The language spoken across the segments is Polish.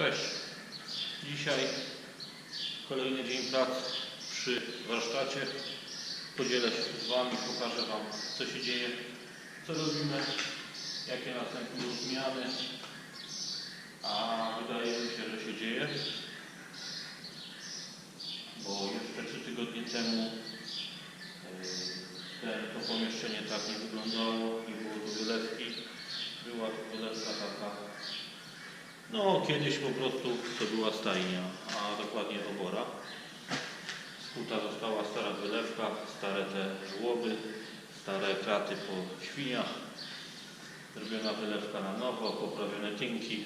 Cześć. Dzisiaj kolejny dzień pracy przy warsztacie. Podzielę się z Wami, pokażę Wam co się dzieje, co robimy, jakie następują zmiany. A wydaje mi się, że się dzieje, bo jeszcze trzy tygodnie temu e, ten, to pomieszczenie tak nie wyglądało, nie było wylewki. Była wylewka taka no, kiedyś po prostu to była stajnia, a dokładnie obora. Skuta została stara wylewka, stare te żłoby, stare kraty po świniach. Zrobiona wylewka na nowo, poprawione tynki,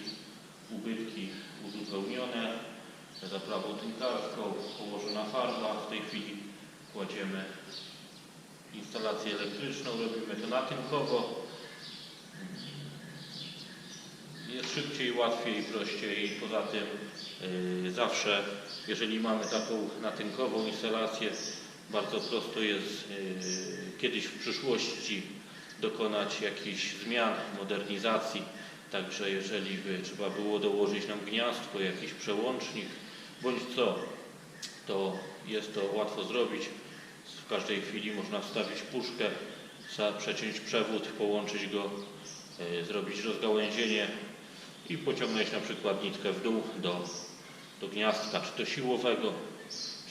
ubytki uzupełnione, zaprawą tynkarską, położona farba. W tej chwili kładziemy instalację elektryczną, robimy to natynkowo. Szybciej, łatwiej, prościej. Poza tym yy, zawsze, jeżeli mamy taką natynkową instalację, bardzo prosto jest yy, kiedyś w przyszłości dokonać jakichś zmian, modernizacji. Także jeżeli by trzeba było dołożyć nam gniazdko, jakiś przełącznik bądź co, to jest to łatwo zrobić. W każdej chwili można wstawić puszkę, przeciąć przewód, połączyć go, yy, zrobić rozgałęzienie i pociągnąć na przykład nitkę w dół do, do gniazdka, czy to siłowego,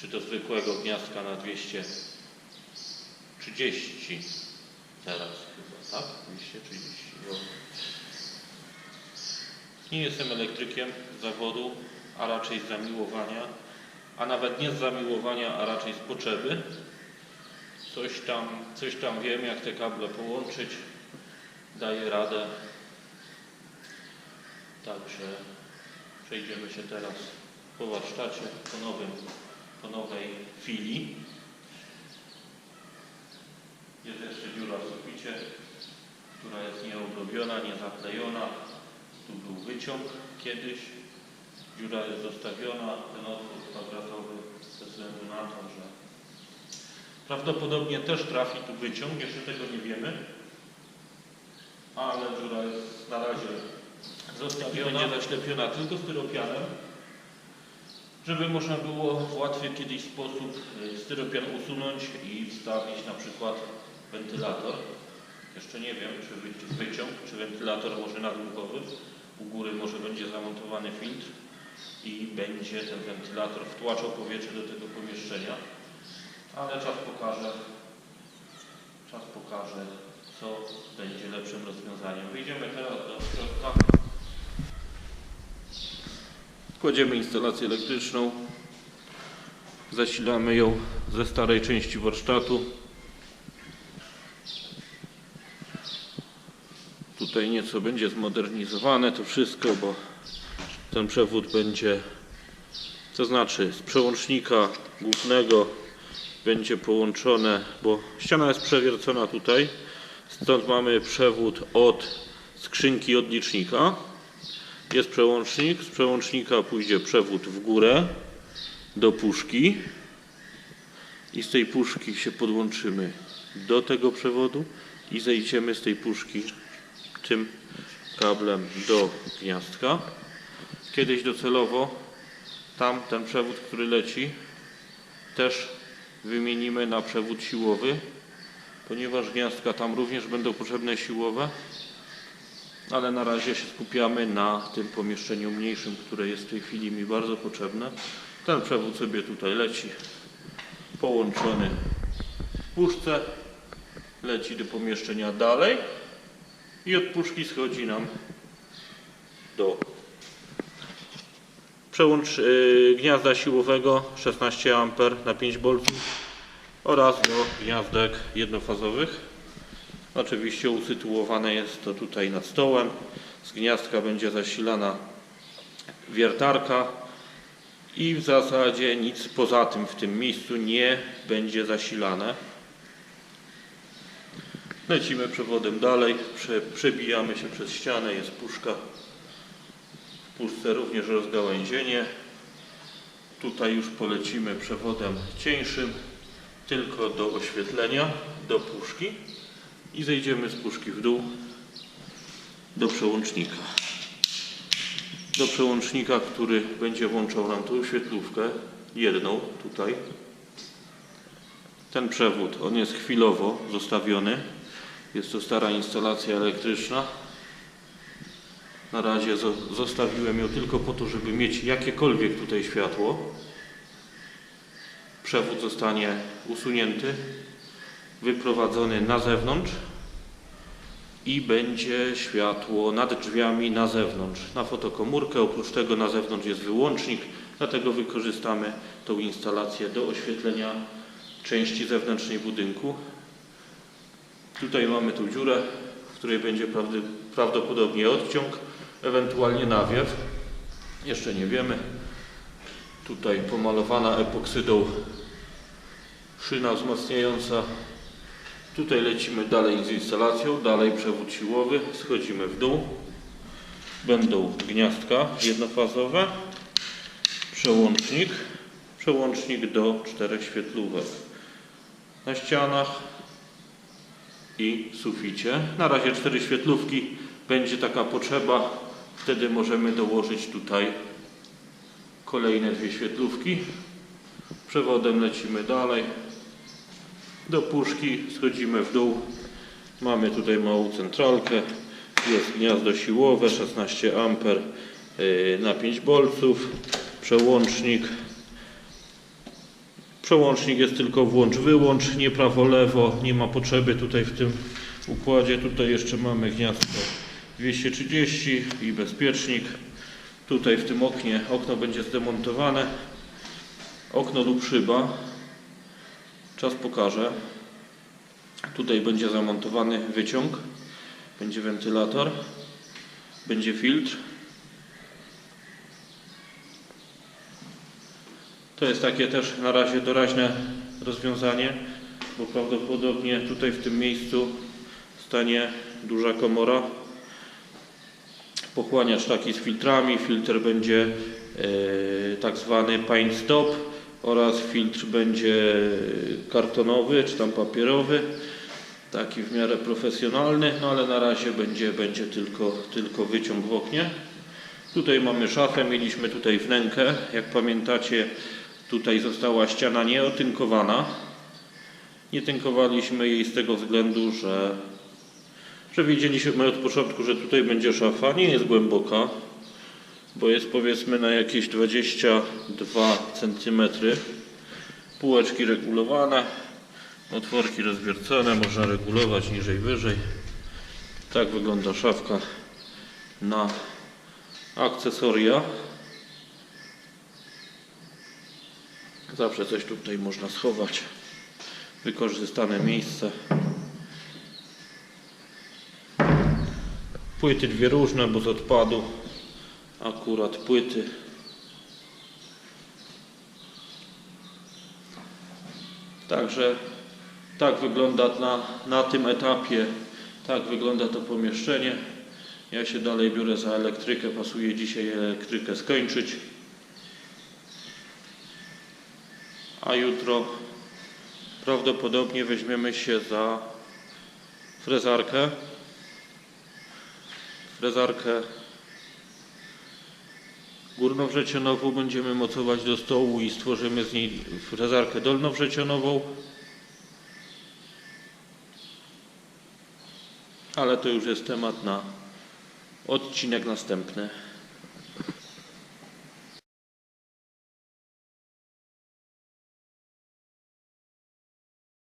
czy to zwykłego gniazdka na 230 teraz chyba, tak? 230. No. Nie jestem elektrykiem zawodu, a raczej z zamiłowania, a nawet nie z zamiłowania, a raczej z potrzeby. Coś tam, coś tam wiem, jak te kable połączyć, daję radę. Także przejdziemy się teraz po warsztacie, po, nowym, po nowej filii. Jest jeszcze dziura w suficie, która jest nieobrobiona, niezaklejona. Tu był wyciąg kiedyś. Dziura jest zostawiona, ten otwór kwadratowy ze względu na to, że prawdopodobnie też trafi tu wyciąg, jeszcze tego nie wiemy. Ale dziura jest na razie zostawiona, zaślepiona tylko styropianem, żeby można było w łatwy kiedyś sposób y, styropian usunąć i wstawić na przykład wentylator. Jeszcze nie wiem, czy wy- wyciąg, czy wentylator może nadłuchowy. U góry może będzie zamontowany filtr i będzie ten wentylator wtłaczał powietrze do tego pomieszczenia. Ale czas pokaże, czas pokaże, co będzie lepszym rozwiązaniem. Wyjdziemy teraz do środka. Kładziemy instalację elektryczną. Zasilamy ją ze starej części warsztatu. Tutaj nieco będzie zmodernizowane to wszystko, bo ten przewód będzie, to znaczy z przełącznika głównego będzie połączone, bo ściana jest przewiercona tutaj, stąd mamy przewód od skrzynki odlicznika. Jest przełącznik, z przełącznika pójdzie przewód w górę do puszki i z tej puszki się podłączymy do tego przewodu i zejdziemy z tej puszki tym kablem do gniazdka. Kiedyś docelowo tam ten przewód, który leci też wymienimy na przewód siłowy, ponieważ gniazdka tam również będą potrzebne siłowe ale na razie się skupiamy na tym pomieszczeniu mniejszym, które jest w tej chwili mi bardzo potrzebne. Ten przewód sobie tutaj leci, połączony w puszce, leci do pomieszczenia dalej i od puszki schodzi nam do przełącz yy, gniazda siłowego 16 A na 5 V oraz do gniazdek jednofazowych. Oczywiście usytuowane jest to tutaj nad stołem. Z gniazdka będzie zasilana wiertarka i w zasadzie nic poza tym w tym miejscu nie będzie zasilane. Lecimy przewodem dalej, prze, przebijamy się przez ścianę, jest puszka. W puszce również rozgałęzienie. Tutaj już polecimy przewodem cieńszym, tylko do oświetlenia, do puszki i zejdziemy z puszki w dół do przełącznika. do przełącznika, który będzie włączał nam tą świetlówkę, jedną tutaj. Ten przewód, on jest chwilowo zostawiony. Jest to stara instalacja elektryczna. Na razie zo- zostawiłem ją tylko po to, żeby mieć jakiekolwiek tutaj światło. Przewód zostanie usunięty, wyprowadzony na zewnątrz i będzie światło nad drzwiami na zewnątrz. Na fotokomórkę, oprócz tego na zewnątrz jest wyłącznik, dlatego wykorzystamy tą instalację do oświetlenia części zewnętrznej budynku. Tutaj mamy tu dziurę, w której będzie prawdopodobnie odciąg, ewentualnie nawiew. Jeszcze nie wiemy. Tutaj pomalowana epoksydą szyna wzmacniająca. Tutaj lecimy dalej z instalacją, dalej przewód siłowy, schodzimy w dół. Będą gniazdka jednofazowe, przełącznik, przełącznik do czterech świetlówek na ścianach i suficie. Na razie cztery świetlówki, będzie taka potrzeba, wtedy możemy dołożyć tutaj kolejne dwie świetlówki. Przewodem lecimy dalej do puszki, schodzimy w dół. Mamy tutaj małą centralkę, jest gniazdo siłowe 16 A yy, na 5 bolców, przełącznik. Przełącznik jest tylko włącz-wyłącz, nie prawo-lewo, nie ma potrzeby tutaj w tym układzie. Tutaj jeszcze mamy gniazdko 230 i bezpiecznik. Tutaj w tym oknie, okno będzie zdemontowane. Okno lub szyba. Czas pokaże. Tutaj będzie zamontowany wyciąg, będzie wentylator, będzie filtr. To jest takie też na razie doraźne rozwiązanie, bo prawdopodobnie tutaj w tym miejscu stanie duża komora. Pochłaniacz taki z filtrami. Filtr będzie e, tak zwany paint stop oraz filtr będzie kartonowy czy tam papierowy. Taki w miarę profesjonalny, no ale na razie będzie, będzie tylko, tylko wyciąg w oknie. Tutaj mamy szafę, mieliśmy tutaj wnękę. Jak pamiętacie, tutaj została ściana nieotynkowana. Nie tynkowaliśmy jej z tego względu, że, że wiedzieliśmy od początku, że tutaj będzie szafa. Nie jest głęboka, bo jest powiedzmy na jakieś 22 cm. Półeczki regulowane, otworki rozwiercone, można regulować niżej, wyżej. Tak wygląda szafka na akcesoria. Zawsze coś tutaj można schować. Wykorzystane miejsce. Płyty dwie różne, bo z odpadu akurat płyty. Także tak wygląda na, na tym etapie, tak wygląda to pomieszczenie. Ja się dalej biorę za elektrykę, pasuje dzisiaj elektrykę skończyć. A jutro prawdopodobnie weźmiemy się za frezarkę. Frezarkę górnowrzecionową będziemy mocować do stołu i stworzymy z niej frezarkę dolnowrzecionową. Ale to już jest temat na odcinek następny.